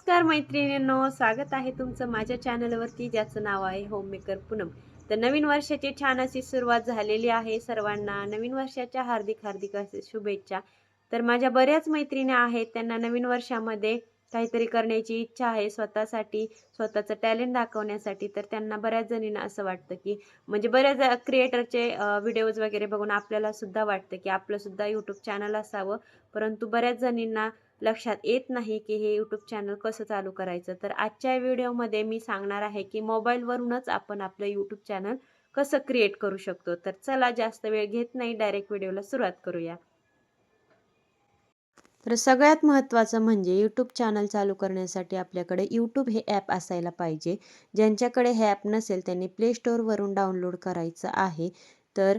नमस्कार मैत्रिणींनो स्वागत आहे तुमचं माझ्या चॅनलवरती ज्याचं नाव आहे होममेकर पूनम तर नवीन वर्षाची छान अशी सुरुवात झालेली आहे सर्वांना. नवीन वर्षाच्या हार्दिक हार्दिक शुभेच्छा. तर माझ्या बऱ्याच मैत्रिणी आहेत त्यांना नवीन वर्षामध्ये काहीतरी करण्याची इच्छा आहे स्वतःसाठी स्वतःचं टॅलेंट दाखवण्यासाठी. तर त्यांना बऱ्याच जणींना असं वाटतं की म्हणजे बऱ्याच क्रिएटरचे व्हिडिओज वगैरे बघून आपल्याला सुद्धा वाटतं की आपलं सुद्धा यूट्यूब चॅनल असावं. परंतु बऱ्याच जणींना लक्षात येत नाही की हे यूट्यूब चॅनल कसं चालू करायचं. तर आजच्या व्हिडिओमध्ये मी सांगणार आहे की मोबाईलवरूनच आपण आपलं यूट्यूब चॅनल कसं क्रिएट करू शकतो. तर चला जास्त वेळ घेत नाही डायरेक्ट व्हिडिओला सुरुवात करूया. तर सगळ्यात महत्त्वाचं म्हणजे यूट्यूब चॅनल चालू करण्यासाठी आपल्याकडे यूट्यूब हे ॲप असायला पाहिजे. ज्यांच्याकडे हे ॲप नसेल त्यांनी प्ले स्टोअरवरून डाउनलोड करायचं आहे. तर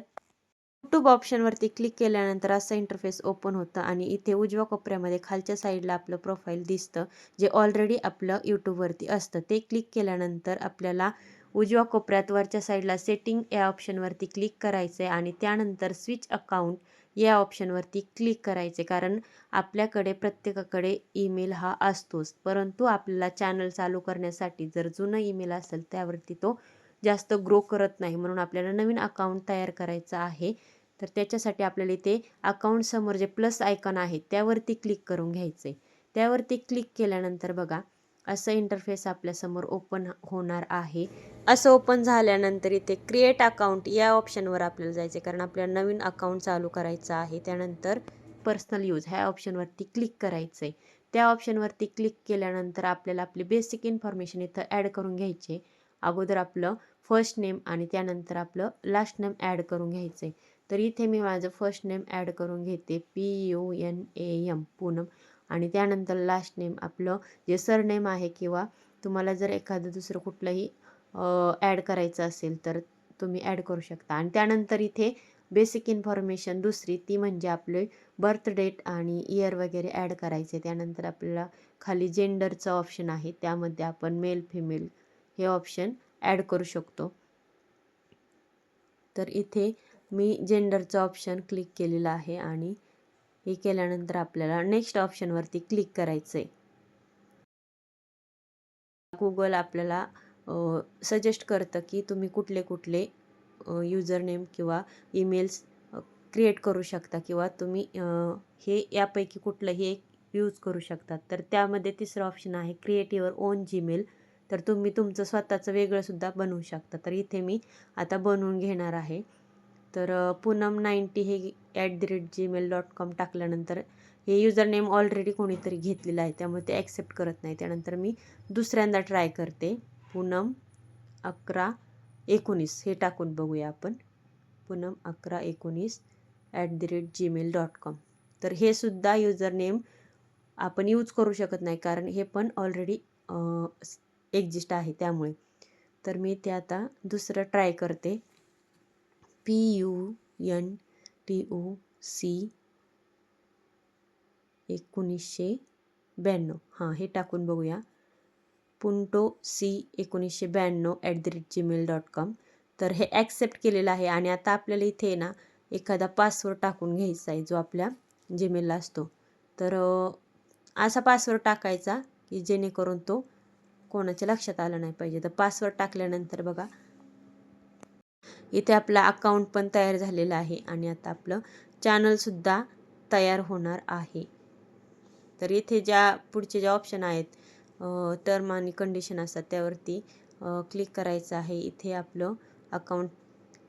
यूट्यूब ऑप्शनवरती क्लिक केल्यानंतर असं इंटरफेस ओपन होतं आणि इथे उजव्या कोपऱ्यामध्ये खालच्या साईडला आपलं प्रोफाईल दिसतं जे ऑलरेडी आपलं यूट्यूबवरती असतं. ते क्लिक केल्यानंतर आपल्याला उजव्या कोपऱ्यात वरच्या साईडला सेटिंग या ऑप्शनवरती क्लिक करायचं आहे आणि त्यानंतर स्विच अकाउंट या ऑप्शनवरती क्लिक करायचे कारण आपल्याकडे प्रत्येकाकडे ईमेल हा असतोच. परंतु आपल्याला चॅनल चालू करण्यासाठी जर जुनं ईमेल असेल त्यावरती तो जास्त ग्रो करत नाही म्हणून आपल्याला नवीन अकाउंट तयार करायचं आहे. तर त्याच्यासाठी आपल्याला इथे अकाउंटसमोर जे प्लस आयकॉन आहे त्यावरती क्लिक करून घ्यायचं. आहे त्यावरती क्लिक केल्यानंतर बघा असं इंटरफेस आपल्यासमोर ओपन होणार आहे. असं ओपन झाल्यानंतर इथे क्रिएट अकाउंट या ऑप्शनवर आपल्याला जायचं आहे कारण आपल्याला नवीन अकाउंट चालू करायचं आहे. त्यानंतर पर्सनल यूज ह्या ऑप्शनवरती क्लिक करायचं आहे त्या ऑप्शनवरती क्लिक केल्यानंतर आपल्याला आपली बेसिक इन्फॉर्मेशन इथं ॲड करून घ्यायची. अगोदर आपलं फर्स्ट नेम आणि त्यानंतर आपलं लास्ट नेम ॲड करून घ्यायचं आहे तर इथे मी माझं फर्स्ट नेम ॲड करून घेते. P U N A M Poonam. आणि त्यानंतर लास्ट नेम आपलं जे सरनेम आहे किंवा तुम्हाला जर एखादं दुसरं कुठलंही ॲड करायचं असेल तर तुम्ही ॲड करू शकता. आणि त्यानंतर इथे बेसिक इन्फॉर्मेशन दुसरी ती म्हणजे आपले बर्थ डेट आणि इयर वगैरे ॲड करायचे. त्यानंतर आपल्याला खाली जेंडरचं ऑप्शन आहे. त्यामध्ये आपण मेल फिमेल हे ऑप्शन ॲड करू शकतो. तर इथे मी जेंडरचं ऑप्शन क्लिक केलेलं आहे आणि हे केल्यानंतर आपल्याला नेक्स्ट ऑप्शनवरती क्लिक करायचं आहे गुगल आपल्याला सजेस्ट करतं की तुम्ही कुठले कुठले युजर नेम किंवा ईमेल्स क्रिएट करू शकता किंवा तुम्ही हे यापैकी कुठलंही एक यूज करू शकता. तर त्यामध्ये तिसरं ऑप्शन आहे क्रिएट युअर ओन जीमेल तर तुम्ही तुमचं स्वतःचं वेगळंसुद्धा बनवू शकता. तर इथे मी आता बनवून घेणार आहे. तर पूनम नाईंटी हे at the rate Gmail dot com टाकल्यानंतर हे युजर नेम ऑलरेडी कोणीतरी घेतलेलं आहे. त्यामुळे ते ॲक्सेप्ट करत नाही. त्यानंतर मी दुसऱ्यांदा ट्राय करते. पूनम अकरा एकोणीस हे टाकून बघूया आपण. पूनम अकरा एकोणीस at the rate Gmail dot com तर हे सुद्धा युजर नेम आपण यूज करू शकत नाही. कारण हे पण ऑलरेडी एक्झिस्ट आहे त्यामुळे. तर मी ते आता दुसरं ट्राय करते. P U N T O C एकोणीसशे ब्याण्णव. हां हे टाकून बघूया. पुंटो सी एकोणीसशे ब्याण्णव at the rate Gmail dot com तर हे ॲक्सेप्ट केलेलं आहे आणि आता आपल्याला इथे ना एखादा पासवर्ड टाकून घ्यायचा आहे जो आपल्या जीमेलला असतो. तर असा पासवर्ड टाकायचा की जेणेकरून तो कोणाच्या लक्षात आलं नाही पाहिजे. तर पासवर्ड टाकल्यानंतर बघा इथे आपला अकाउंट पण तयार झालेला आहे आणि आता आपलं चॅनलसुद्धा तयार होणार आहे. तर इथे ज्या पुढचे ज्या ऑप्शन आहेत टर्म आणि कंडिशन असतात त्यावरती क्लिक करायचं आहे. इथे आपलं अकाउंट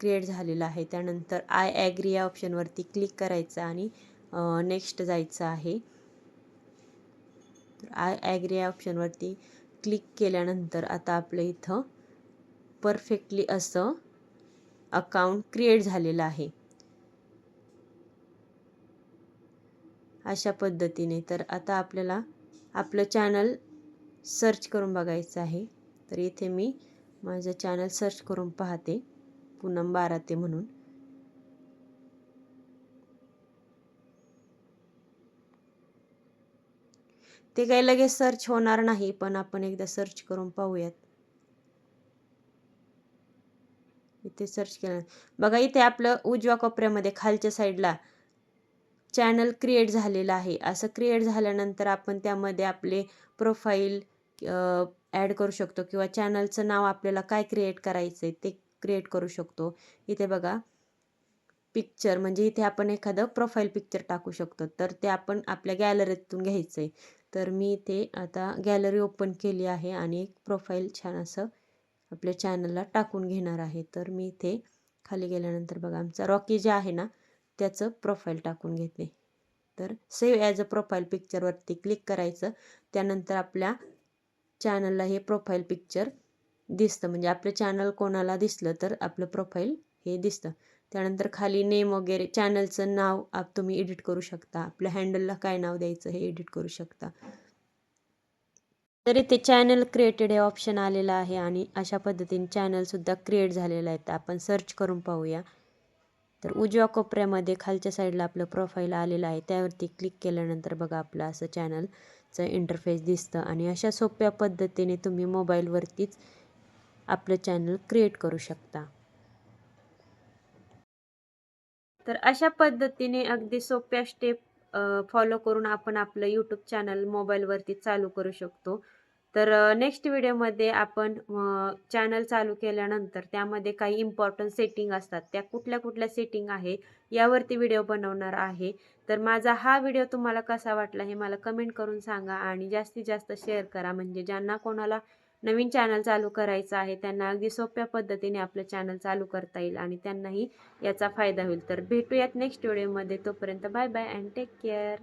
क्रिएट झालेलं आहे. त्यानंतर आय ॲग्री या ऑप्शनवरती क्लिक करायचं आणि नेक्स्ट जायचं आहे. तर आय ॲग्री या ऑप्शनवरती क्लिक केल्यानंतर आता आपलं इथं परफेक्टली असं अकाउंट क्रिएट झालेलं आहे. अशा पद्धतीने तर आता आपल्याला आपलं चॅनल सर्च करून बघायचं आहे. तर इथे मी माझं चॅनल सर्च करून पाहते. पूनम बाराते म्हणून. ते काही लगेच सर्च होणार नाही पण आपण एकदा सर्च करून पाहूयात. इथे सर्च केलं बघा इथे आपलं उजव्या कोपऱ्यामध्ये खालच्या साईडला चॅनल क्रिएट झालेलं आहे. असं क्रिएट झाल्यानंतर आपण त्यामध्ये आपले प्रोफाईल ॲड करू शकतो किंवा चॅनलचं नाव आपल्याला काय क्रिएट करायचं आहे ते क्रिएट करू शकतो. इथे बघा पिक्चर म्हणजे इथे आपण एखादं प्रोफाईल पिक्चर टाकू शकतो. तर ते आपण आपल्या गॅलरीतून घ्यायचं आहे तर मी ते आता गॅलरी ओपन केली आहे आणि एक प्रोफाईल छान असं आपल्या चॅनलला टाकून घेणार आहे. तर मी ते खाली गेल्यानंतर बघा आमचा रॉकी जे आहे ना त्याचं प्रोफाईल टाकून घेते. तर सेव्ह ॲज अ प्रोफाईल पिक्चरवरती क्लिक करायचं. त्यानंतर आपल्या चॅनलला हे प्रोफाईल पिक्चर दिसतं. म्हणजे आपलं चॅनल कोणाला दिसलं तर आपलं प्रोफाईल हे दिसतं. त्यानंतर खाली नेम वगैरे चॅनलचं नाव आप तुम्ही एडिट करू शकता. आपल्या हँडलला काय नाव द्यायचं हे एडिट करू शकता. तर इथे चॅनल क्रिएटेड हे ऑप्शन आलेलं आहे आणि अशा पद्धतीने चॅनलसुद्धा क्रिएट झालेलं आहे. तर आपण सर्च करून पाहूया. तर उजव्या कोपऱ्यामध्ये खालच्या साईडला आपलं प्रोफाईल आलेलं आहे. त्यावरती क्लिक केल्यानंतर बघा आपलं असं चॅनलचं इंटरफेस दिसतं आणि अशा सोप्या पद्धतीने तुम्ही मोबाईलवरतीच आपलं चॅनल क्रिएट करू शकता. तर अशा पद्धतीने अगदी सोप्या स्टेप फॉलो करून आपण आपलं यूट्यूब चॅनल मोबाईलवरती चालू करू शकतो. तर नेक्स्ट व्हिडिओमध्ये आपण चॅनल चालू केल्यानंतर त्यामध्ये काही इम्पॉर्टंट सेटिंग असतात. त्या कुठल्या कुठल्या सेटिंग आहे यावरती व्हिडिओ बनवणार आहे. तर माझा हा व्हिडिओ तुम्हाला कसा वाटला हे मला कमेंट करून सांगा आणि जास्तीत जास्त शेअर करा. म्हणजे ज्यांना कोणाला नवीन चॅनल चालू करायचं आहे त्यांना अगदी सोप्या पद्धतीने आपलं चॅनल चालू करता येईल आणि त्यांनाही याचा फायदा होईल. तर भेटूयात नेक्स्ट व्हिडिओमध्ये तोपर्यंत bye bye and take care